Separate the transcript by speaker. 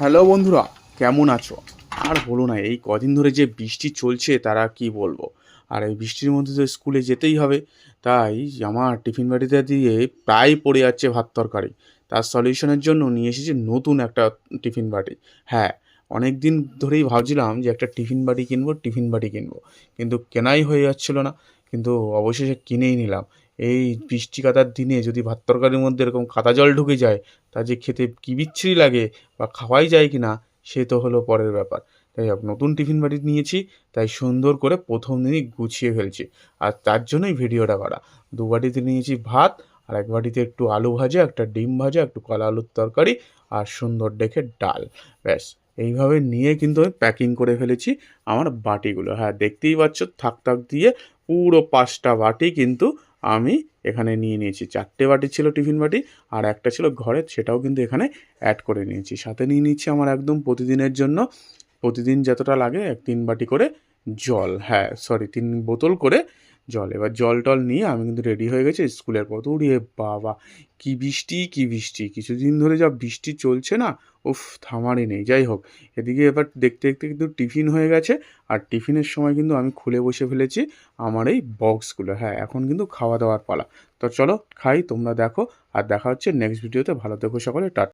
Speaker 1: Hello বন্ধুরা, কেমন আছো? আর বলো না, এই কদিন ধরে যে বৃষ্টি চলছে, তারা কি বলব? আর এই বৃষ্টির মধ্যে তো স্কুলে যেতেই হবে, তাই আমার টিফিন বাটিতে দিয়ে প্রায় পড়ে যাচ্ছে ভাত তরকারি। তার সলিউশনের জন্য নিয়ে এসেছি নতুন একটা টিফিন বাটি। হ্যাঁ অনেক দিন ধরেই ভাবছিলাম যে একটা টিফিন বাটি কিনবো, টিফিন বাটি কিনবো, কিন্তু কেনাই হয়ে যাচ্ছিল না, কিন্তু অবশেষে কিনেই নিলাম। এই বৃষ্টি কাদার দিনে যদি ভাত তরকারির মধ্যে এরকম কাদা জল ঢুকে যায়, তা যে খেতে কী বিচ্ছিরি লাগে বা খাওয়াই যায় কি না সে তো হলো পরের ব্যাপার। তাই নতুন টিফিন বাটি নিয়েছি, তাই সুন্দর করে প্রথম দিনই গুছিয়ে ফেলছি। আর তার জন্যই ভিডিওটা করা। দু বাটিতে নিয়েছি ভাত, আর এক বাটিতে একটু আলু ভাজা, একটা ডিম ভাজা, একটু কলা আলুর তরকারি, আর সুন্দর দেখে ডাল। ব্যাস, এইভাবে নিয়ে কিন্তু আমি প্যাকিং করে ফেলেছি আমার বাটিগুলো। হ্যাঁ দেখতেই পাচ্ছ, থাক থাক দিয়ে পুরো পাঁচটা বাটি কিন্তু আমি এখানে নিয়ে নিয়েছি। চারটে বাটি ছিল টিফিন বাটি আর একটা ছিল ঘরে সেটাও কিন্তু এখানে অ্যাড করে নিয়েছি। সাথে নিয়ে নিচ্ছি আমার একদম প্রতিদিনের জন্য। প্রতিদিন যতটা লাগে এক তিন বাটি করে জল হ্যাঁ সরি তিন বোতল করে জল। এবার জল টল নিয়ে আমি কিন্তু রেডি হয়ে গেছি স্কুলের পথ। উড়িয়ে বাবা, কি বৃষ্টি কি বৃষ্টি। কিছুদিন ধরে যা বৃষ্টি চলছে না, উফ, থামারই নেই। যাই হোক, এদিকে এবার দেখতে দেখতে কিন্তু টিফিন হয়ে গেছে। আর টিফিনের সময় কিন্তু আমি খুলে বসে ফেলেছি আমার এই বক্সগুলো। হ্যাঁ এখন কিন্তু খাওয়া দাওয়ার পালা। তো চলো খাই, তোমরা দেখো। আর দেখা হচ্ছে নেক্সট ভিডিওতে ভালো দেখো সকলে টাটা